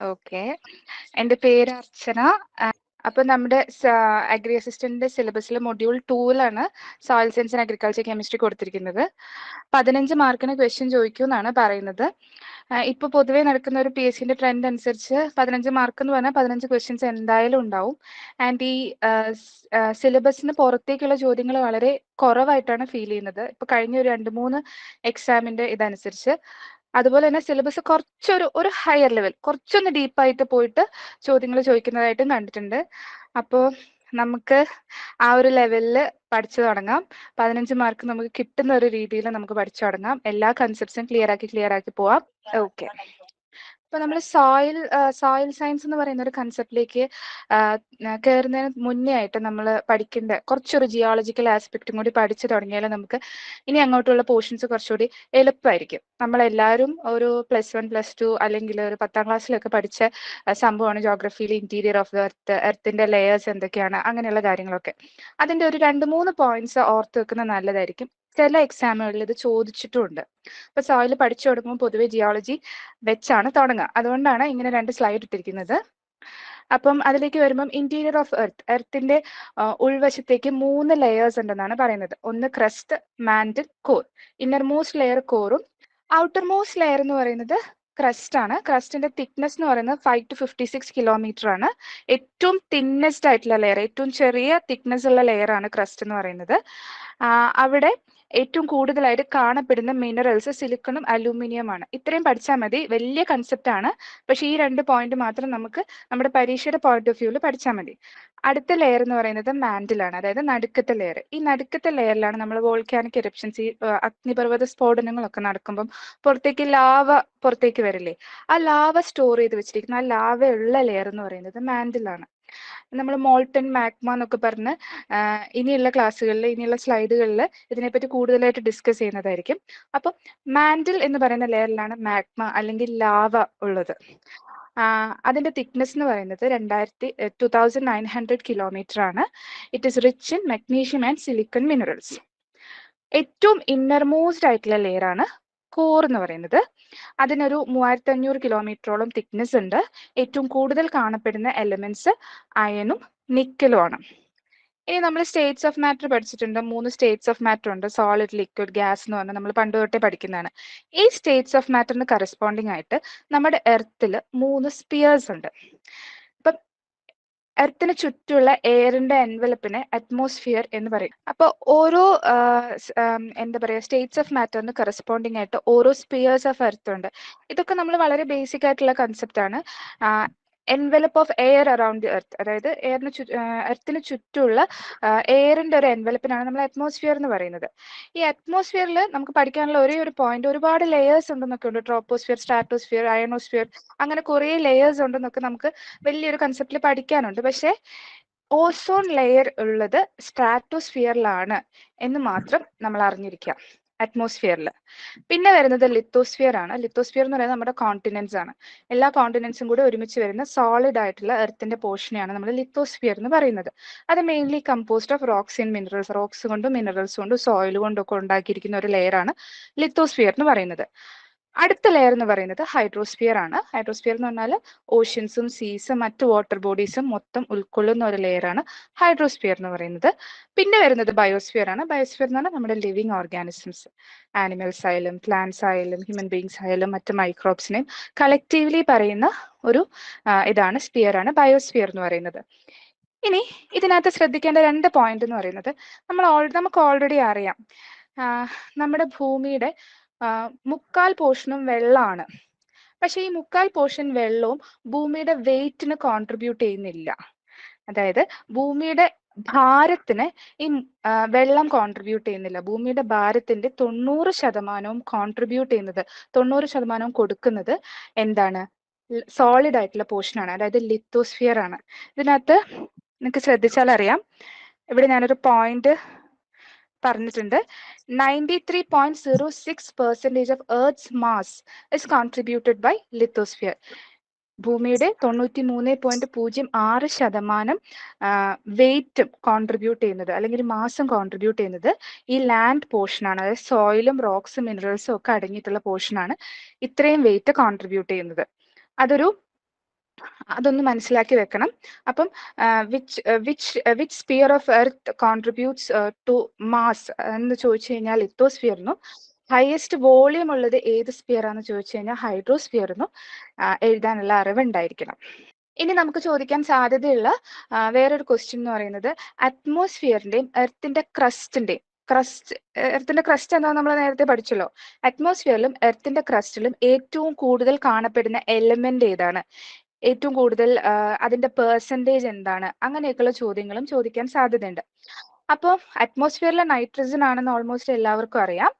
Okay. എന്റെ പേര് അർച്ചന. അപ്പൊ നമ്മുടെ അഗ്രി അസിസ്റ്റന്റിന്റെ സിലബസിൽ module ടൂവിലാണ് soil science and agriculture chemistry കൊടുത്തിരിക്കുന്നത്. പതിനഞ്ച് മാർക്കിന് ക്വസ്റ്റ്യൻ ചോദിക്കൂ എന്നാണ് പറയുന്നത് ഇപ്പൊ പൊതുവേ നടക്കുന്ന ഒരു പി എസ് സിന്റെ ട്രെൻഡ് അനുസരിച്ച് പതിനഞ്ച് മാർക്ക് എന്ന് പറഞ്ഞാൽ പതിനഞ്ച് ക്വസ്റ്റ്യൻസ് എന്തായാലും ഉണ്ടാവും. ആൻഡ് ഈ സിലബസിന് പുറത്തേക്കുള്ള ചോദ്യങ്ങൾ വളരെ കുറവായിട്ടാണ് ഫീൽ ചെയ്യുന്നത്. ഇപ്പൊ കഴിഞ്ഞ ഒരു രണ്ട് മൂന്ന് എക്സാമിന്റെ ഇതനുസരിച്ച്. അതുപോലെ തന്നെ സിലബസ് കുറച്ചൊരു ഒരു ഹയർ ലെവൽ കുറച്ചൊന്ന് ഡീപ്പായിട്ട് പോയിട്ട് ചോദ്യങ്ങൾ ചോദിക്കുന്നതായിട്ടും കണ്ടിട്ടുണ്ട്. അപ്പോൾ നമുക്ക് ആ ഒരു ലെവലിൽ പഠിച്ചു തുടങ്ങാം. പതിനഞ്ച് മാർക്ക് നമുക്ക് കിട്ടുന്ന ഒരു രീതിയിൽ നമുക്ക് പഠിച്ചു തുടങ്ങാം. എല്ലാ കൺസെപ്റ്റ്സും ക്ലിയർ ആക്കി ക്ലിയർ ആക്കി പോവാം. ഓക്കെ ഇപ്പൊ നമ്മൾ സോയിൽ സോയിൽ സയൻസ് എന്ന് പറയുന്ന ഒരു കൺസെപ്റ്റിലേക്ക് കയറുന്നതിന് മുന്നേ ആയിട്ട് നമ്മൾ പഠിക്കേണ്ട കുറച്ചൊരു ജിയോളജിക്കൽ ആസ്പെക്റ്റും കൂടി പഠിച്ചു തുടങ്ങിയാൽ നമുക്ക് ഇനി അങ്ങോട്ടുള്ള പോർഷൻസ് കുറച്ചുകൂടി എളുപ്പമായിരിക്കും നമ്മളെല്ലാവരും ഒരു പ്ലസ് വൺ പ്ലസ് ടു അല്ലെങ്കിൽ ഒരു പത്താം ക്ലാസ്സിലൊക്കെ പഠിച്ച സംഭവമാണ് ജോഗ്രഫിയിൽ ഇന്റീരിയർ ഓഫ് ദ എർത്ത് എർത്തിന്റെ ലെയേഴ്സ് എന്തൊക്കെയാണ് അങ്ങനെയുള്ള കാര്യങ്ങളൊക്കെ. അതിന്റെ ഒരു രണ്ട് മൂന്ന് പോയിന്റ്സ് ഓർത്ത് വെക്കുന്നത് നല്ലതായിരിക്കും. ചില എക്സാമുകളിൽ ഇത് ചോദിച്ചിട്ടുണ്ട്. അപ്പൊ സോയിൽ പഠിച്ചു തുടങ്ങുമ്പോൾ പൊതുവെ ജിയോളജി വെച്ചാണ് തുടങ്ങുക. അതുകൊണ്ടാണ് ഇങ്ങനെ രണ്ട് സ്ലൈഡ് ഇട്ടിരിക്കുന്നത്. അപ്പം അതിലേക്ക് വരുമ്പം ഇന്റീരിയർ ഓഫ് എർത്ത് എർത്തിന്റെ ഉൾവശത്തേക്ക് മൂന്ന് ലെയേഴ്സ് ഉണ്ടെന്നാണ് പറയുന്നത്. ഒന്ന് crust mantle core innermost layer കോറും outer most layer എന്ന് പറയുന്നത് ക്രസ്റ്റ് ആണ്. ക്രസ്റ്റിന്റെ തിക്നെസ് എന്ന് പറയുന്നത് five to fifty six kilometre ആണ്. ഏറ്റവും തിന്നസ്റ്റ് ആയിട്ടുള്ള ലെയർ ഏറ്റവും ചെറിയ തിക്നെസ് ഉള്ള ലെയർ ആണ് ക്രസ്റ്റ് എന്ന് പറയുന്നത്. അവിടെ ഏറ്റവും കൂടുതലായിട്ട് കാണപ്പെടുന്ന മിനറൽസ് സിലിക്കണും അലൂമിനിയമാണ് ഇത്രയും പഠിച്ചാൽ മതി. വലിയ കൺസെപ്റ്റ് ആണ്. പക്ഷെ ഈ രണ്ട് പോയിന്റ് മാത്രം നമുക്ക് നമ്മുടെ പരീക്ഷയുടെ പോയിന്റ് ഓഫ് വ്യൂവിൽ പഠിച്ചാൽ മതി. അടുത്ത ലെയർ എന്ന് പറയുന്നത് മാൻഡിലാണ് അതായത് നടുക്കത്തെ ലെയർ ഈ നടുക്കത്തെ ലെയറിലാണ് നമ്മൾ വോൾക്കാനിക് എറപ്ഷൻസ് ഈ അഗ്നിപർവത സ്ഫോടനങ്ങളൊക്കെ നടക്കുമ്പം പുറത്തേക്ക് ലാവ പുറത്തേക്ക് വരില്ലേ? ആ ലാവ സ്റ്റോർ ചെയ്ത് വെച്ചിരിക്കുന്ന ആ ലാവ ഉള്ള ലെയർ എന്ന് പറയുന്നത് മാൻഡിലാണ് നമ്മൾ മോൾട്ടൺ മാഗ്മ എന്നൊക്കെ പറഞ്ഞ് ഇനിയുള്ള ക്ലാസ്സുകളിൽ ഇനിയുള്ള സ്ലൈഡുകളിൽ ഇതിനെപ്പറ്റി കൂടുതലായിട്ട് ഡിസ്കസ് ചെയ്യുന്നതായിരിക്കും. അപ്പം മാൻഡിൽ എന്ന് പറയുന്ന ലെയറിലാണ് മാഗ്മ അല്ലെങ്കിൽ ലാവ ഉള്ളത്. അതിന്റെ തിക്നെസ് എന്ന് പറയുന്നത് രണ്ടായിരത്തി two thousand nine hundred kilometre ആണ് it is rich in magnesium and silicon minerals. ഏറ്റവും ഇന്നർമോസ്റ്റ് ആയിട്ടുള്ള ലെയർ ആണ് കോർ എന്ന് പറയുന്നത്. അതിനൊരു മൂവായിരത്തി അഞ്ഞൂറ് കിലോമീറ്ററോളം തിക്നെസ് ഉണ്ട്. ഏറ്റവും കൂടുതൽ കാണപ്പെടുന്ന എലമെന്റ്സ് അയനും നിക്കലും ആണ്. ഇനി നമ്മൾ സ്റ്റേറ്റ്സ് ഓഫ് മാറ്റർ പഠിച്ചിട്ടുണ്ട്. മൂന്ന് സ്റ്റേറ്റ്സ് ഓഫ് മാറ്റർ ഉണ്ട്. സോളിഡ് ലിക്വിഡ് ഗ്യാസ് എന്ന് പറഞ്ഞാൽ നമ്മൾ പണ്ട് തൊട്ടേ പഠിക്കുന്നതാണ്. ഈ സ്റ്റേറ്റ്സ് ഓഫ് മാറ്ററിന് കറസ്പോണ്ടിങ് ആയിട്ട് നമ്മുടെ എർത്തിൽ മൂന്ന് സ്പിയേഴ്സ് ഉണ്ട്. എർത്തിന് ചുറ്റുള്ള എയറിന്റെ എൻവലപ്പിനെ അറ്റ്മോസ്ഫിയർ എന്ന് പറയും. അപ്പൊ ഓരോ എന്താ പറയാ സ്റ്റേറ്റ്സ് ഓഫ് മാറ്ററിന് കറസ്പോണ്ടിങ് ആയിട്ട് ഓരോ സ്പിയേഴ്സ് ഓഫ് എർത്ത് ഉണ്ട്. ഇതൊക്കെ നമ്മൾ വളരെ ബേസിക് ആയിട്ടുള്ള കൺസെപ്റ്റ് ആണ്. Envelope of air around the earth അതായത് എയറിന് ചു എർത്തിന് ചുറ്റുമുള്ള എയറിന്റെ ഒരു എൻവലപ്പിനാണ് നമ്മൾ അറ്റ്മോസ്ഫിയർ എന്ന് പറയുന്നത്. ഈ അറ്റ്മോസ്ഫിയറിൽ നമുക്ക് പഠിക്കാനുള്ള ഒരേ ഒരു പോയിന്റ് ഒരുപാട് ലെയേഴ്സ് ഉണ്ടെന്നൊക്കെ ഉണ്ട്. ട്രോപ്പോസ്ഫിയർ സ്ട്രാറ്റോസ്ഫിയർ അയണോസ്ഫിയർ അങ്ങനെ കുറേ ലെയേഴ്സ് ഉണ്ടെന്നൊക്കെ നമുക്ക് വലിയൊരു കൺസെപ്റ്റിൽ പഠിക്കാനുണ്ട്. പക്ഷേ ഓസോൺ ലെയർ ഉള്ളത് സ്ട്രാറ്റോസ്ഫിയറിലാണ് എന്ന് മാത്രം നമ്മൾ അറിഞ്ഞിരിക്കുക അറ്റ്മോസ്ഫിയറിൽ പിന്നെ വരുന്നത് ലിത്തോസ്ഫിയർ ആണ്. ലിത്തോസ്ഫിയർ എന്ന് പറയുന്നത് നമ്മുടെ കോണ്ടിനെന്റ്സ് ആണ്. എല്ലാ കോണ്ടിനെന്റ്സും കൂടി ഒരുമിച്ച് വരുന്ന സോളിഡ് ആയിട്ടുള്ള എർത്തിന്റെ പോർഷനെയാണ് നമ്മൾ ലിത്തോസ്ഫിയർ എന്ന് പറയുന്നത്. അത് mainly composed of rocks and minerals rocks കൊണ്ടും മിനറൽസ് കൊണ്ടും സോയിൽ കൊണ്ടും ഒക്കെ ഉണ്ടാക്കിയിരിക്കുന്ന ഒരു ലെയർ ആണ് ലിത്തോസ്ഫിയർ എന്ന് പറയുന്നത്. അടുത്ത ലെയർ എന്ന് പറയുന്നത് ഹൈഡ്രോസ്ഫിയർ ആണ്. ഹൈഡ്രോസ്ഫിയർ എന്ന് പറഞ്ഞാൽ ഓഷ്യൻസും സീസും മറ്റ് വാട്ടർ ബോഡീസും മൊത്തം ഉൾക്കൊള്ളുന്ന ഒരു ലെയർ ആണ് ഹൈഡ്രോസ്ഫിയർ എന്ന് പറയുന്നത്. പിന്നെ വരുന്നത് ബയോസ്ഫിയർ ആണ്. ബയോസ്ഫിയർ എന്ന് പറഞ്ഞാൽ നമ്മുടെ ലിവിങ് ഓർഗാനിസംസ് ആനിമൽസ് ആയാലും പ്ലാന്റ്സ് ആയാലും ഹ്യൂമൻ ബീങ്സ് ആയാലും മറ്റു മൈക്രോബ്സിനെയും കളക്റ്റീവ്ലി പറയുന്ന ഒരു ഇതാണ് സ്ഫിയർ ആണ് ബയോസ്ഫിയർ എന്ന് പറയുന്നത്. ഇനി ഇതിനകത്ത് ശ്രദ്ധിക്കേണ്ട രണ്ട് പോയിന്റ് എന്ന് പറയുന്നത് നമ്മൾ നമുക്ക് ഓൾറെഡി അറിയാം. നമ്മുടെ ഭൂമിയുടെ മുക്കാൽ പോർഷനും വെള്ളമാണ് പക്ഷേ ഈ മുക്കാൽ പോർഷൻ വെള്ളവും ഭൂമിയുടെ വെയിറ്റിന് കോൺട്രിബ്യൂട്ട് ചെയ്യുന്നില്ല. അതായത് ഭൂമിയുടെ ഭാരത്തിന് ഈ വെള്ളം കോൺട്രിബ്യൂട്ട് ചെയ്യുന്നില്ല. ഭൂമിയുടെ ഭാരത്തിന്റെ തൊണ്ണൂറ് ശതമാനവും കോൺട്രിബ്യൂട്ട് ചെയ്യുന്നത് തൊണ്ണൂറ് ശതമാനവും കൊടുക്കുന്നത് എന്താണ്? സോളിഡ് ആയിട്ടുള്ള പോർഷൻ ആണ്. അതായത് ലിത്തോസ്ഫിയർ ആണ്. ഇതിനകത്ത് നിങ്ങൾക്ക് ശ്രദ്ധിച്ചാൽ അറിയാം ഇവിടെ ഞാനൊരു പോയിന്റ് പറഞ്ഞിട്ടുണ്ട്. Ninety three point zero six percentage of earth's mass is contributed by lithosphere ഭൂമിയുടെ തൊണ്ണൂറ്റി മൂന്ന് പോയിന്റ് പൂജ്യം ആറ് ശതമാനം വെയ്റ്റും കോൺട്രിബ്യൂട്ട് ചെയ്യുന്നത് അല്ലെങ്കിൽ മാസം കോൺട്രിബ്യൂട്ട് ചെയ്യുന്നത് ഈ ലാൻഡ് പോർഷനാണ് അതായത് സോയിലും റോക്സും മിനറൽസും ഒക്കെ അടങ്ങിയിട്ടുള്ള പോർഷനാണ് ഇത്രയും വെയിറ്റ് കോൺട്രിബ്യൂട്ട് ചെയ്യുന്നത്. അതൊരു അതൊന്ന് മനസ്സിലാക്കി വെക്കണം. അപ്പം which which which sphere of earth contributes to mass എന്ന് ചോദിച്ചു കഴിഞ്ഞാൽ ലിത്തോസ്ഫിയറിനും ഹയസ്റ്റ് വോളിയം ഉള്ളത് ഏത് സ്പിയർ ആണെന്ന് ചോദിച്ചു കഴിഞ്ഞാൽ ഹൈഡ്രോസ്ഫിയറിനും എഴുതാനുള്ള അറിവുണ്ടായിരിക്കണം ഇനി നമുക്ക് ചോദിക്കാൻ സാധ്യതയുള്ള വേറൊരു ക്വസ്റ്റ്യൻ എന്ന് പറയുന്നത് അറ്റ്മോസ്ഫിയറിന്റെയും എർത്തിന്റെ ക്രസ്റ്റിന്റെയും ക്രസ്റ്റ് എർത്തിന്റെ ക്രസ്റ്റ് എന്താ നമ്മൾ നേരത്തെ പഠിച്ചല്ലോ? അറ്റ്മോസ്ഫിയറിലും എർത്തിന്റെ ക്രസ്റ്റിലും ഏറ്റവും കൂടുതൽ കാണപ്പെടുന്ന എലമെന്റ് ഏതാണ്? ഏറ്റവും കൂടുതൽ അതിന്റെ പേഴ്സന്റേജ് എന്താണ്? അങ്ങനെയൊക്കെയുള്ള ചോദ്യങ്ങളും ചോദിക്കാൻ സാധ്യതയുണ്ട്. അപ്പോൾ അറ്റ്മോസ്ഫിയറിലെ നൈട്രജൻ ആണെന്ന് ഓൾമോസ്റ്റ് എല്ലാവർക്കും അറിയാം.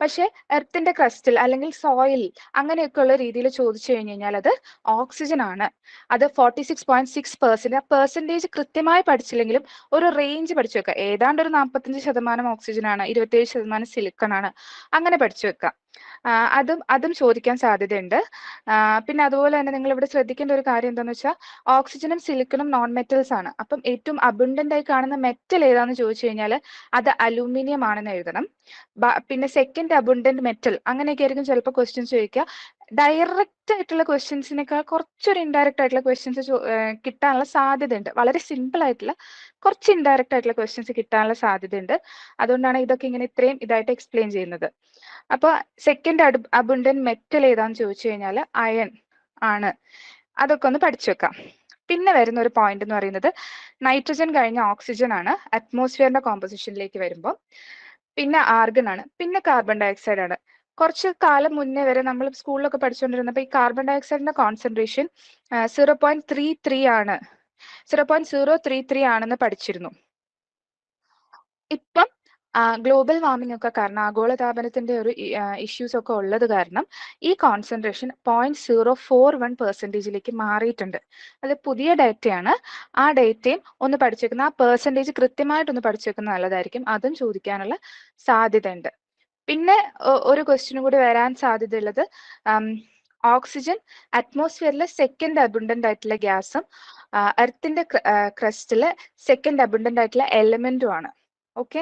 പക്ഷെ എർത്തിന്റെ ക്രസ്റ്റിൽ അല്ലെങ്കിൽ സോയിൽ അങ്ങനെയൊക്കെയുള്ള രീതിയിൽ ചോദിച്ചു കഴിഞ്ഞു കഴിഞ്ഞാൽ അത് ഓക്സിജൻ ആണ്. അത് forty six point six percent ആ പെർസെന്റേജ് കൃത്യമായി പഠിച്ചില്ലെങ്കിലും ഒരു റേഞ്ച് പഠിച്ചു വെക്കുക. ഏതാണ്ട് ഒരു നാൽപ്പത്തഞ്ച് ശതമാനം ഓക്സിജൻ ആണ് ഇരുപത്തേഴ് ശതമാനം സിലിക്കൺ ആണ്. അങ്ങനെ പഠിച്ചു വെക്കുക. അതും അതും ചോദിക്കാൻ സാധ്യതയുണ്ട്. പിന്നെ അതുപോലെ തന്നെ നിങ്ങൾ ഇവിടെ ശ്രദ്ധിക്കേണ്ട ഒരു കാര്യം എന്താണെന്ന് വെച്ചാൽ ഓക്സിജനും സിലിക്കണും നോൺ മെറ്റൽസ് ആണ്. അപ്പം ഏറ്റവും അബുണ്ടന്റ് ആയി കാണുന്ന മെറ്റൽ ഏതാന്ന് ചോദിച്ചു കഴിഞ്ഞാൽ അത് അലൂമിനിയം ആണെന്ന് എഴുതണം. പിന്നെ സെക്കൻഡ് അബുണ്ടന്റ് മെറ്റൽ അങ്ങനെയൊക്കെ ആയിരിക്കും ചിലപ്പോൾ ക്വസ്റ്റ്യൻസ് ചോദിക്കുക. ഡയറക്റ്റ് ആയിട്ടുള്ള ക്വസ്റ്റ്യൻസിനേക്കാൾ കുറച്ചൊരു ഇൻഡയറക്റ്റ് ആയിട്ടുള്ള ക്വസ്റ്റ്യൻസ് കിട്ടാനുള്ള സാധ്യതയുണ്ട്. വളരെ സിമ്പിൾ ആയിട്ടുള്ള കുറച്ച് ഇൻഡയറക്റ്റ് ആയിട്ടുള്ള ക്വസ്റ്റ്യൻസ് കിട്ടാനുള്ള സാധ്യതയുണ്ട്. അതുകൊണ്ടാണ് ഇതൊക്കെ ഇങ്ങനെ ഇത്രയും ഇതായിട്ട് എക്സ്പ്ലെയിൻ ചെയ്യുന്നത്. അപ്പോൾ സെക്കൻഡ് അഡ് അബുണ്ടൻ മെറ്റൽ ഏതാന്ന് ചോദിച്ചു കഴിഞ്ഞാൽ അയൺ ആണ്. അതൊക്കെ ഒന്ന് പഠിച്ചു വെക്കാം. പിന്നെ വരുന്ന ഒരു പോയിന്റ് എന്ന് പറയുന്നത് നൈട്രജൻ കഴിഞ്ഞ ഓക്സിജൻ ആണ്. അറ്റ്മോസ്ഫിയറിന്റെ കോമ്പസിഷനിലേക്ക് വരുമ്പോൾ പിന്നെ ആർഗൺ ആണ്. പിന്നെ കാർബൺ ഡയോക്സൈഡ് ആണ്. കുറച്ച് കാലം മുന്നേ വരെ നമ്മൾ സ്കൂളിലൊക്കെ പഠിച്ചുകൊണ്ടിരുന്നപ്പോൾ ഈ carbon ഡയോക്സൈഡിന്റെ concentration zero point three three ആണ്. Zero point zero three three ആണെന്ന് പഠിച്ചിരുന്നു. ഇപ്പം ഗ്ലോബൽ വാർമിംഗ് ഒക്കെ കാരണം ആഗോളതാപനത്തിന്റെ ഒരു ഇഷ്യൂസ് ഒക്കെ ഉള്ളത് കാരണം ഈ concentration point zero four one പെർസെന്റേജിലേക്ക് മാറിയിട്ടുണ്ട്. അത് പുതിയ ഡേറ്റയാണ്. ആ ഡേറ്റയും ഒന്ന് പഠിച്ചേക്കുന്ന ആ പെർസെന്റേജ് കൃത്യമായിട്ടൊന്ന് പഠിച്ചേക്കുന്നത് നല്ലതായിരിക്കും. അതും ചോദിക്കാനുള്ള സാധ്യതയുണ്ട്. പിന്നെ ഒരു ക്വസ്റ്റ്യനും കൂടി വരാൻ സാധ്യതയുള്ളത് ഓക്സിജൻ അറ്റ്മോസ്ഫിയറിലെ സെക്കൻഡ് അബുണ്ടന്റ് ആയിട്ടുള്ള ഗ്യാസും എർത്തിന്റെ ക്രസ്റ്റിൽ സെക്കൻഡ് അബുണ്ടന്റ് ആയിട്ടുള്ള എലമെന്റും ആണ്. ഓക്കെ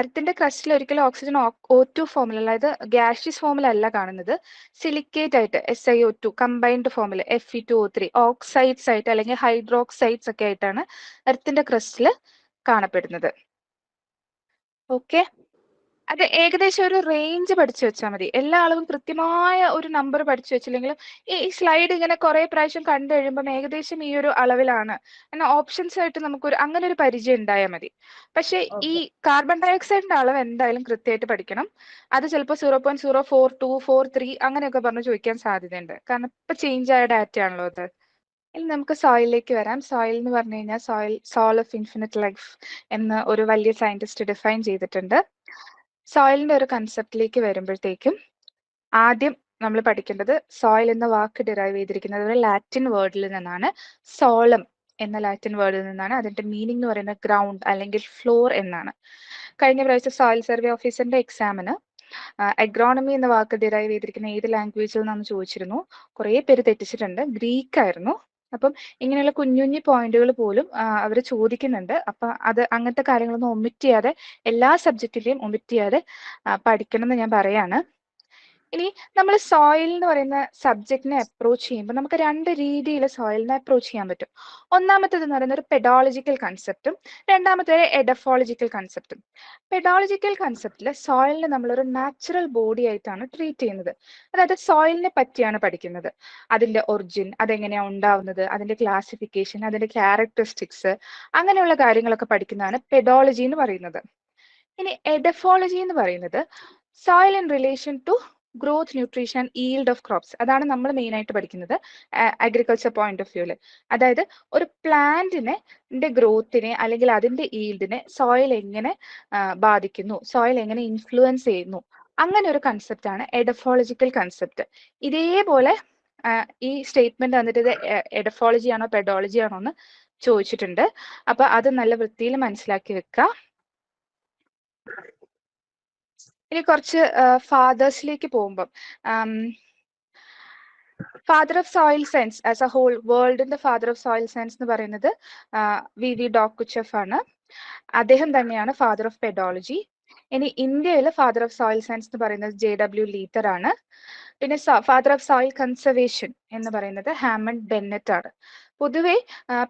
എർത്തിന്റെ ക്രസ്റ്റിൽ ഒരിക്കലും ഓക്സിജൻ ഒ ടു ഫോമിൽ അതായത് ഗ്യാഷ്യസ് ഫോമിലല്ല കാണുന്നത്. സിലിക്കേറ്റ് ആയിട്ട് S I O two combined ഫോമിൽ F E two O three oxides ആയിട്ട് അല്ലെങ്കിൽ ഹൈഡ്രോക്സൈഡ്സ് ഒക്കെ ആയിട്ടാണ് എർത്തിന്റെ ക്രസ്റ്റിൽ കാണപ്പെടുന്നത്. ഓക്കെ അത് ഏകദേശം ഒരു റേഞ്ച് പഠിച്ചു വെച്ചാൽ മതി. എല്ലാ ആളുകളും കൃത്യമായ ഒരു നമ്പർ പഠിച്ചു വെച്ചില്ലെങ്കിലും ഈ സ്ലൈഡ് ഇങ്ങനെ കുറെ പ്രാവശ്യം കണ്ടു കഴിയുമ്പം ഏകദേശം ഈ ഒരു അളവിലാണ്. എന്നാൽ ഓപ്ഷൻസ് ആയിട്ട് നമുക്കൊരു അങ്ങനെ ഒരു പരിചയം ഉണ്ടായാൽ മതി. പക്ഷെ ഈ കാർബൺ ഡയോക്സൈഡിന്റെ അളവ് എന്തായാലും കൃത്യമായിട്ട് പഠിക്കണം. അത് ചിലപ്പോൾ zero point zero four two four three അങ്ങനെയൊക്കെ പറഞ്ഞ് ചോദിക്കാൻ സാധ്യതയുണ്ട്. കാരണം ഇപ്പൊ ചേഞ്ച് ആയ ഡാറ്റ ആണല്ലോ അത്. ഇനി നമുക്ക് സോയിലേക്ക് വരാം. സോയിൽ എന്ന് പറഞ്ഞു കഴിഞ്ഞാൽ soil soul of infinite life എന്ന് ഒരു വലിയ സയന്റിസ്റ്റ് ഡിഫൈൻ ചെയ്തിട്ടുണ്ട്. സോയിലിന്റെ ഒരു കൺസെപ്റ്റിലേക്ക് വരുമ്പോഴത്തേക്കും ആദ്യം നമ്മൾ പഠിക്കേണ്ടത് സോയിൽ എന്ന വാക്ക് ഡിറൈവ് ചെയ്തിരിക്കുന്നത് ഒരു ലാറ്റിൻ വേർഡിൽ നിന്നാണ്. സോളം എന്ന ലാറ്റിൻ വേർഡിൽ നിന്നാണ്. അതിന്റെ മീനിങ് എന്ന് പറയുന്നത് ഗ്രൗണ്ട് അല്ലെങ്കിൽ ഫ്ലോർ എന്നാണ്. കഴിഞ്ഞ പ്രാവശ്യം സോയിൽ സർവേ ഓഫീസറിന്റെ എക്സാമിന് എഗ്രോണമി എന്ന വാക്ക് ഡിറൈവ് ചെയ്തിരിക്കുന്ന ഏത് ലാംഗ്വേജിൽ നിന്നാണ് ചോദിച്ചിരുന്നു. കുറേ പേര് തെറ്റിച്ചിട്ടുണ്ട്. ഗ്രീക്ക് ആയിരുന്നു. അപ്പം ഇങ്ങനെയുള്ള കുഞ്ഞു കുഞ്ഞു പോയിന്റുകൾ പോലും അവർ ചോദിക്കുന്നുണ്ട്. അപ്പൊ അത് അങ്ങനത്തെ കാര്യങ്ങളൊന്നും ഒമിറ്റ് ചെയ്യാതെ എല്ലാ സബ്ജക്റ്റിലെയും ഒമിറ്റ് ചെയ്യാതെ പഠിക്കണം എന്ന് ഞാൻ പറയാണ്. ഇനി നമ്മൾ സോയിൽ എന്ന് പറയുന്ന സബ്ജക്റ്റിനെ അപ്രോച്ച് ചെയ്യുമ്പോൾ നമുക്ക് രണ്ട് രീതിയിൽ സോയിലിനെ അപ്രോച്ച് ചെയ്യാൻ പറ്റും. ഒന്നാമത്തേത് എന്ന് പറയുന്ന ഒരു പെഡോളജിക്കൽ കൺസെപ്റ്റും രണ്ടാമത്തേത് എഡഫോളജിക്കൽ കൺസെപ്റ്റും പെഡോളജിക്കൽ കൺസെപ്റ്റിൽ സോയിലിനെ നമ്മളൊരു നാച്ചുറൽ ബോഡി ആയിട്ടാണ് ട്രീറ്റ് ചെയ്യുന്നത്. അതായത് സോയിലിനെ പറ്റിയാണ് പഠിക്കുന്നത്. അതിന്റെ ഒറിജിൻ അതെങ്ങനെയാണ് ഉണ്ടാവുന്നത് അതിന്റെ ക്ലാസിഫിക്കേഷൻ അതിന്റെ ക്യാരക്ടറിസ്റ്റിക്സ് അങ്ങനെയുള്ള കാര്യങ്ങളൊക്കെ പഠിക്കുന്നതാണ് പെഡോളജി എന്ന് പറയുന്നത്. ഇനി എഡഫോളജി എന്ന് പറയുന്നത് soil in relation to growth nutrition yield of crops അതാണ് നമ്മൾ മെയിൻ ആയിട്ട് പഠിക്കുന്നത് അഗ്രികൾച്ചർ പോയിന്റ് ഓഫ് വ്യൂൽ അതായത് ഒരു പ്ലാന്റിനെ ഗ്രോത്തിനെ അല്ലെങ്കിൽ അതിന്റെ ഈൽഡിനെ സോയിൽ എങ്ങനെ ബാധിക്കുന്നു സോയിൽ എങ്ങനെ ഇൻഫ്ലുവൻസ് ചെയ്യുന്നു അങ്ങനെ ഒരു കൺസെപ്റ്റ് ആണ് എഡഫോളജിക്കൽ കൺസെപ്റ്റ് ഇതേപോലെ ഈ സ്റ്റേറ്റ്മെന്റ് വന്നിട്ട് ഇത് എഡഫോളജി ആണോ പെഡോളജി ആണോ എന്ന് ചോദിച്ചിട്ടുണ്ട്. അപ്പൊ അത് നല്ല വൃത്തിയിൽ മനസ്സിലാക്കി വെക്കുക ഇനി കുറച്ച് ഫാദേഴ്സിലേക്ക് പോകുമ്പം father of soil science as a whole വേൾഡിന്റെ father of soil science എന്ന് പറയുന്നത് വി വി ഡോക്കുച്ചഫ് ആണ്. അദ്ദേഹം തന്നെയാണ് ഫാദർ ഓഫ് പെഡോളജി ഇനി ഇന്ത്യയിൽ ഫാദർ ഓഫ് സോയിൽ സയൻസ് എന്ന് പറയുന്നത് ജെ ഡബ്ല്യു ലീത്തർ ആണ്. പിന്നെ ഫാദർ ഓഫ് സോയിൽ കൺസർവേഷൻ എന്ന് പറയുന്നത് ഹാമണ്ട് ബെന്നറ്റ് ആണ്. പൊതുവെ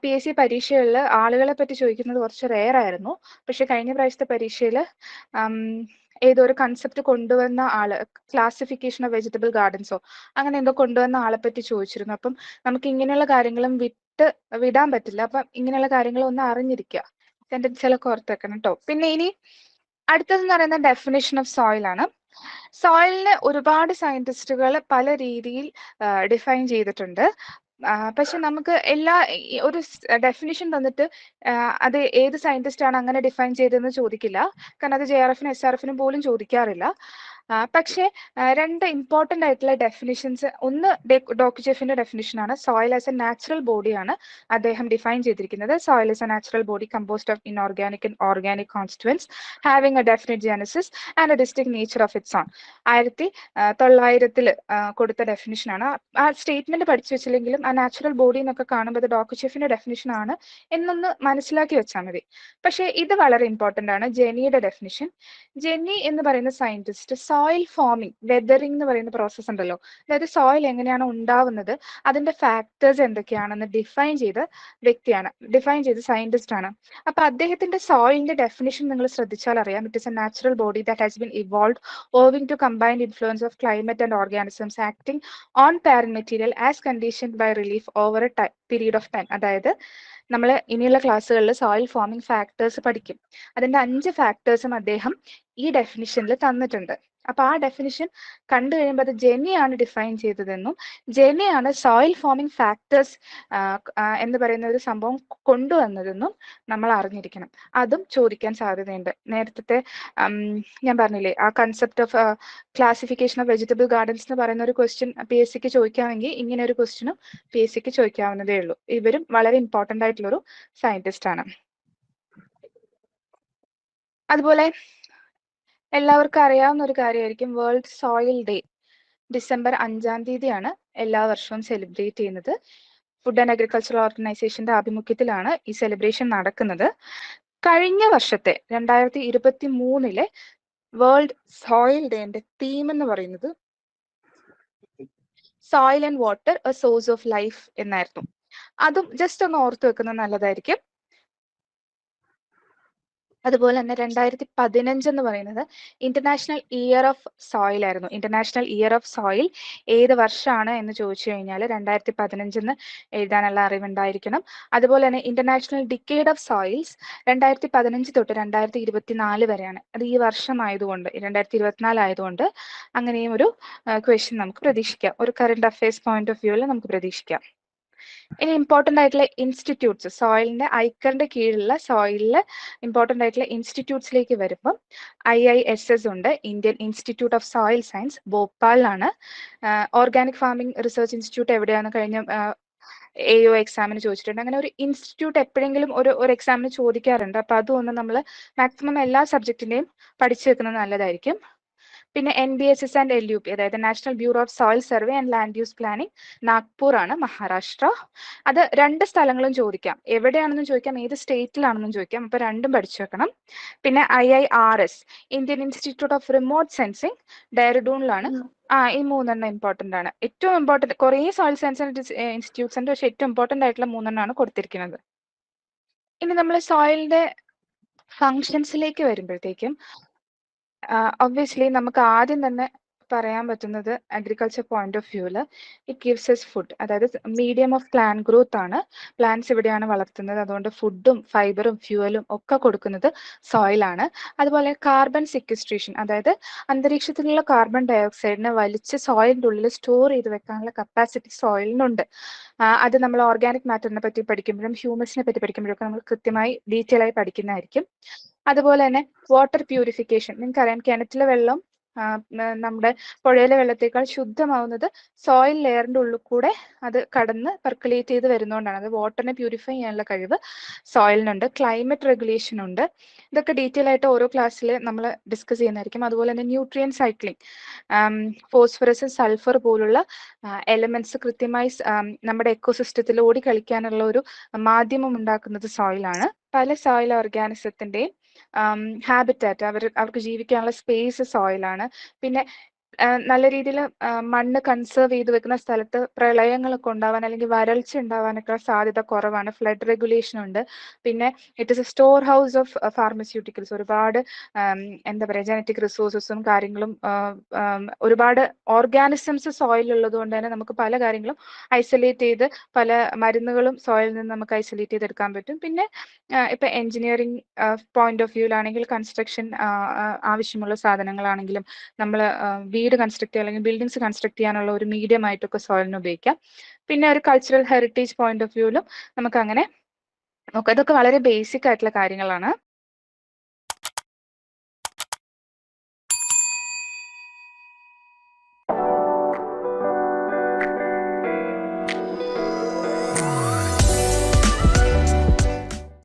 പി എസ് സി പരീക്ഷകളിൽ ആളുകളെ പറ്റി ചോദിക്കുന്നത് കുറച്ച് റെയർ ആയിരുന്നു. പക്ഷെ കഴിഞ്ഞ പ്രാവശ്യത്തെ പരീക്ഷയിൽ ഏതോ ഒരു കൺസെപ്റ്റ് കൊണ്ടുവന്ന ആൾ ക്ലാസിഫിക്കേഷൻ ഓഫ് വെജിറ്റബിൾ ഗാർഡൻസോ അങ്ങനെ എന്തോ കൊണ്ടുവന്ന ആളെ പറ്റി ചോദിച്ചിരുന്നു. അപ്പം നമുക്ക് ഇങ്ങനെയുള്ള കാര്യങ്ങളും വിട്ട് വിടാൻ പറ്റില്ല. അപ്പം ഇങ്ങനെയുള്ള കാര്യങ്ങൾ ഒന്ന് അറിഞ്ഞിരിക്കുക. സെന്റൻസുകളൊക്കെ ഓർത്തേക്കണം കേട്ടോ പിന്നെ ഇനി അടുത്തതെന്ന് പറയുന്ന ഡെഫിനേഷൻ ഓഫ് സോയിൽ ആണ്. സോയിലിനെ ഒരുപാട് സയന്റിസ്റ്റുകൾ പല രീതിയിൽ ഡിഫൈൻ ചെയ്തിട്ടുണ്ട്. പക്ഷെ നമുക്ക് എല്ലാ ഒരു ഡെഫിനിഷൻ തന്നിട്ട് അത് ഏത് സയന്റിസ്റ്റ് ആണ് അങ്ങനെ ഡിഫൈൻ ചെയ്തതെന്ന് ചോദിക്കില്ല. കാരണം അത് ജെ ആർ എഫിനും എസ് ആർ എഫിനും പോലും ചോദിക്കാറില്ല. പക്ഷേ രണ്ട് ഇമ്പോർട്ടന്റ് ആയിട്ടുള്ള ഡെഫിനിഷൻസ് ഒന്ന് ഡോക്യുജെഫിന്റെ ഡെഫിനിഷൻ ആണ്. സോയിൽ ആസ് എ നാച്ചുറൽ ബോഡിയാണ് അദ്ദേഹം ഡിഫൈൻ ചെയ്തിരിക്കുന്നത്. Soil as a natural body composed of inorganic and organic constituents having a definite genesis and a distinct nature of its own ആയിരത്തി തൊള്ളായിരത്തിൽ കൊടുത്ത ഡെഫിനിഷനാണ് ആ സ്റ്റേറ്റ്മെന്റ് പഠിച്ചു വെച്ചില്ലെങ്കിലും ആ നാച്ചുറൽ ബോഡി എന്നൊക്കെ കാണുമ്പോൾ ഡോക്യുജെഫിന്റെ ഡെഫിനിഷൻ ആണ് എന്നൊന്ന് മനസ്സിലാക്കി വെച്ചാൽ മതി. പക്ഷേ ഇത് വളരെ ഇമ്പോർട്ടന്റ് ആണ്. ജെനിയുടെ ഡെഫിനിഷൻ ജെനി എന്ന് പറയുന്ന സയന്റിസ്റ്റ് സോയിൽ ഫോമിങ് വെതറിംഗ് എന്ന് പറയുന്ന പ്രോസസ്സ് ഉണ്ടല്ലോ. അതായത് സോയിൽ എങ്ങനെയാണ് ഉണ്ടാവുന്നത് അതിന്റെ ഫാക്ടേഴ്സ് എന്തൊക്കെയാണെന്ന് ഡിഫൈൻ ചെയ്ത വ്യക്തിയാണ് ഡിഫൈൻ ചെയ്ത സയന്റിസ്റ്റ് ആണ്. അപ്പൊ അദ്ദേഹത്തിന്റെ സോയിലിന്റെ ഡെഫിനിഷൻ നിങ്ങൾ ശ്രദ്ധിച്ചാൽ അറിയാം. It is a natural body that has been evolve owing to combined influence of climate and organisms acting on parent material as condition by relief over a period of time അതായത് നമ്മൾ ഇനിയുള്ള ക്ലാസ്സുകളിൽ soil foaming factors പഠിക്കും. അതിന്റെ അഞ്ച് ഫാക്ടേഴ്സും അദ്ദേഹം ഈ ഡെഫിനിഷനിൽ തന്നിട്ടുണ്ട്. അപ്പൊ ആ ഡെഫിനിഷൻ കണ്ടു കഴിയുമ്പോൾ അത് ജെനിയാണ് ഡിഫൈൻ ചെയ്തതെന്നും ജെനിയാണ് സോയിൽ ഫോമിംഗ് ഫാക്ടേഴ്സ് എന്ന് പറയുന്ന ഒരു സംഭവം കൊണ്ടുവന്നതെന്നും നമ്മൾ അറിഞ്ഞിരിക്കണം. അതും ചോദിക്കാൻ സാധ്യതയുണ്ട്. നേരത്തെ ഞാൻ പറഞ്ഞില്ലേ ആ concept of classification of vegetable gardens എന്ന് പറയുന്ന ഒരു ക്വസ്റ്റ്യൻ പി എസ് സിക്ക് ചോദിക്കാമെങ്കിൽ ഇങ്ങനെ ഒരു ക്വസ്റ്റ്യനും പി എസ് സിക്ക് ചോദിക്കാവുന്നതേ ഉള്ളൂ. ഇവരും വളരെ ഇമ്പോർട്ടന്റ് ആയിട്ടുള്ള ഒരു സയന്റിസ്റ്റ് ആണ്. അതുപോലെ എല്ലാവർക്കും അറിയാവുന്ന ഒരു കാര്യമായിരിക്കും. വേൾഡ് സോയിൽ ഡേ ഡിസംബർ അഞ്ചാം തീയതിയാണ് എല്ലാ വർഷവും സെലിബ്രേറ്റ് ചെയ്യുന്നത്. ഫുഡ് ആൻഡ് അഗ്രികൾച്ചറൽ ഓർഗനൈസേഷന്റെ ആഭിമുഖ്യത്തിലാണ് ഈ സെലിബ്രേഷൻ നടക്കുന്നത്. കഴിഞ്ഞ വർഷത്തെ രണ്ടായിരത്തി ഇരുപത്തി മൂന്നിലെ വേൾഡ് സോയിൽ ഡേന്റെ തീം എന്ന് പറയുന്നത് soil and water a source of life എന്നായിരുന്നു. അതും ജസ്റ്റ് ഒന്ന് ഓർത്തു വെക്കുന്നത് നല്ലതായിരിക്കും. അതുപോലെ തന്നെ രണ്ടായിരത്തി പതിനഞ്ച് എന്ന് പറയുന്നത് ഇന്റർനാഷണൽ ഇയർ ഓഫ് സോയിൽ ആയിരുന്നു. ഇന്റർനാഷണൽ ഇയർ ഓഫ് സോയിൽ ഏത് വർഷമാണ് എന്ന് ചോദിച്ചു കഴിഞ്ഞാൽ രണ്ടായിരത്തി പതിനഞ്ചെന്ന് എഴുതാനുള്ള അറിവുണ്ടായിരിക്കണം. അതുപോലെ തന്നെ ഇന്റർനാഷണൽ ഡിക്കേഡ് ഓഫ് സോയിൽസ് രണ്ടായിരത്തി പതിനഞ്ച് തൊട്ട് രണ്ടായിരത്തി ഇരുപത്തിനാല് വരെയാണ്. അത് ഈ വർഷമായതുകൊണ്ട് രണ്ടായിരത്തി ഇരുപത്തിനാല് ആയതുകൊണ്ട് അങ്ങനെയും ഒരു ക്വസ്റ്റ്യൻ നമുക്ക് പ്രതീക്ഷിക്കാം. ഒരു കറണ്ട് അഫയേഴ്സ് പോയിന്റ് ഓഫ് വ്യൂവിൽ നമുക്ക് പ്രതീക്ഷിക്കാം. ഇനി ഇമ്പോർട്ടന്റ് ആയിട്ടുള്ള ഇൻസ്റ്റിറ്റ്യൂട്ട്സ് സോയിലിന്റെ ഐക്കറിന്റെ കീഴിലുള്ള സോയിലിൽ ഇമ്പോർട്ടന്റ് ആയിട്ടുള്ള ഇൻസ്റ്റിറ്റ്യൂട്ട്സിലേക്ക് വരുമ്പം ഐ ഐ എസ് എസ് ഉണ്ട്. Indian Institute of Soil Science ഭോപ്പാലിലാണ് organic farming research institute എവിടെയാണ്? കഴിഞ്ഞ എ ഒ എക്സാമിന് ചോദിച്ചിട്ടുണ്ട്. അങ്ങനെ ഒരു ഇൻസ്റ്റിറ്റ്യൂട്ട് എപ്പോഴെങ്കിലും ഒരു ഒരു എക്സാമിന് ചോദിക്കാറുണ്ട്. അപ്പൊ അതൊന്ന് നമ്മൾ മാക്സിമം എല്ലാ സബ്ജക്റ്റിന്റെയും പഠിച്ചു വെക്കുന്നത് നല്ലതായിരിക്കും. പിന്നെ N B S S and L U P അതായത് National Bureau of Soil Survey and Land Use Planning Nagpur ആണ് മഹാരാഷ്ട്ര അത് രണ്ട് സ്ഥലങ്ങളും ചോദിക്കാം. എവിടെയാണെന്നും ചോദിക്കാം ഏത് സ്റ്റേറ്റിലാണെന്നും ചോദിക്കാം. അപ്പൊ രണ്ടും പഠിച്ചു വെക്കണം. പിന്നെ I I R S Indian Institute of Remote Sensing ഡയറഡൂണിലാണ് ആ ഈ മൂന്നെണ്ണം ഇമ്പോർട്ടന്റ് ആണ്. ഏറ്റവും ഇമ്പോർട്ടന്റ് കുറേ സോയിൽ സയൻസ് ഇൻസ്റ്റിറ്റ്യൂട്ട്സ് ഉണ്ട്. പക്ഷെ ഏറ്റവും ഇമ്പോർട്ടന്റ് ആയിട്ടുള്ള മൂന്നെണ്ണമാണ് കൊടുത്തിരിക്കുന്നത്. ഇനി നമ്മൾ സോയിലിന്റെ ഫങ്ഷൻസിലേക്ക് വരുമ്പോഴത്തേക്കും ഒബ്വിയസ്ലി നമുക്ക് ആദ്യം തന്നെ പറയാൻ പറ്റുന്നത് agriculture point of view it gives us food അതായത് മീഡിയം ഓഫ് പ്ലാൻ ഗ്രോത്ത് ആണ്. പ്ലാന്റ്സ് ഇവിടെയാണ് വളർത്തുന്നത്. അതുകൊണ്ട് ഫുഡും ഫൈബറും ഫ്യൂവലും ഒക്കെ കൊടുക്കുന്നത് സോയിലാണ് അതുപോലെ കാർബൺ സിക്വസ്ട്രേഷൻ അതായത് അന്തരീക്ഷത്തിലുള്ള കാർബൺ ഡയോക്സൈഡിനെ വലിച്ച് സോയിലിന്റെ ഉള്ളിൽ സ്റ്റോർ ചെയ്ത് വെക്കാനുള്ള കപ്പാസിറ്റി സോയിലിനുണ്ട് അത് നമ്മൾ ഓർഗാനിക് മാറ്ററിനെ പറ്റി പഠിക്കുമ്പോഴും ഹ്യൂമസിനെ പറ്റി പഠിക്കുമ്പോഴും ഒക്കെ നമ്മൾ കൃത്യമായി ഡീറ്റെയിൽ ആയി പഠിക്കുന്നതായിരിക്കും. അതുപോലെ തന്നെ വാട്ടർ പ്യൂരിഫിക്കേഷൻ നിങ്ങൾക്കറിയാം കിണറ്റിലെ വെള്ളം നമ്മുടെ പുഴയിലെ വെള്ളത്തേക്കാൾ ശുദ്ധമാവുന്നത് സോയിൽ ലെയറിന്റെ ഉള്ളിൽ കൂടെ അത് കടന്ന് പെർക്കുലേറ്റ് ചെയ്ത് വരുന്നതുകൊണ്ടാണ് അത് വാട്ടറിനെ പ്യൂരിഫൈ ചെയ്യാനുള്ള കഴിവ് സോയിലിനുണ്ട് ക്ലൈമറ്റ് റെഗുലേഷൻ ഉണ്ട്. ഇതൊക്കെ ഡീറ്റെയിൽ ആയിട്ട് ഓരോ ക്ലാസ്സിൽ നമ്മൾ ഡിസ്കസ് ചെയ്യുന്നതായിരിക്കും. അതുപോലെ തന്നെ ന്യൂട്രിയൻ സൈക്ലിംഗ് ഫോസ്ഫറസ് സൾഫർ പോലുള്ള എലമെന്റ്സ് കൃത്യമായി നമ്മുടെ എക്കോസിസ്റ്റത്തിൽ ഓടി കളിക്കാനുള്ള ഒരു മാധ്യമം ഉണ്ടാക്കുന്നത് സോയിലാണ് പല സോയിൽ ഓർഗാനിസത്തിന്റെയും ഹാബിറ്റാറ്റ് അവർ അവർക്ക് ജീവിക്കാനുള്ള സ്പേസ് സോയിലാണ് പിന്നെ നല്ല രീതിയിൽ മണ്ണ് കൺസേർവ് ചെയ്ത് വെക്കുന്ന സ്ഥലത്ത് പ്രളയങ്ങളൊക്കെ ഉണ്ടാവാൻ അല്ലെങ്കിൽ വരൾച്ച ഉണ്ടാവാനൊക്കെ സാധ്യത കുറവാണ്. ഫ്ലഡ് റെഗുലേഷൻ ഉണ്ട്. പിന്നെ it is a store house of pharmaceuticals ഒരുപാട് എന്താ പറയുക ജനറ്റിക് റിസോഴ്സസും കാര്യങ്ങളും ഒരുപാട് ഓർഗാനിസംസ് സോയിൽ ഉള്ളത് കൊണ്ട് തന്നെ നമുക്ക് പല കാര്യങ്ങളും ഐസൊലേറ്റ് ചെയ്ത് പല മരുന്നുകളും സോയിലിൽ നിന്ന് നമുക്ക് ഐസൊലേറ്റ് ചെയ്തെടുക്കാൻ പറ്റും. പിന്നെ ഇപ്പൊ എഞ്ചിനീയറിംഗ് പോയിന്റ് ഓഫ് വ്യൂവിലാണെങ്കിൽ കൺസ്ട്രക്ഷൻ ആവശ്യമുള്ള സാധനങ്ങളാണെങ്കിലും നമ്മൾ വീട് കൺസ്ട്രക്ട് ചെയ്യാൻ അല്ലെങ്കിൽ ബിൽഡിങ്സ് കൺസ്ട്രക്ട് ചെയ്യാനുള്ള ഒരു മീഡിയം ആയിട്ടൊക്കെ സോയിലിനെ ഉപയോഗിക്കാം. പിന്നെ ഒരു കൾച്ചറൽ ഹെറിറ്റേജ് പോയിന്റ് ഓഫ് വ്യൂവിലും നമുക്കങ്ങനെ നോക്കാം. ഇതൊക്കെ വളരെ ബേസിക് ആയിട്ടുള്ള കാര്യങ്ങളാണ്.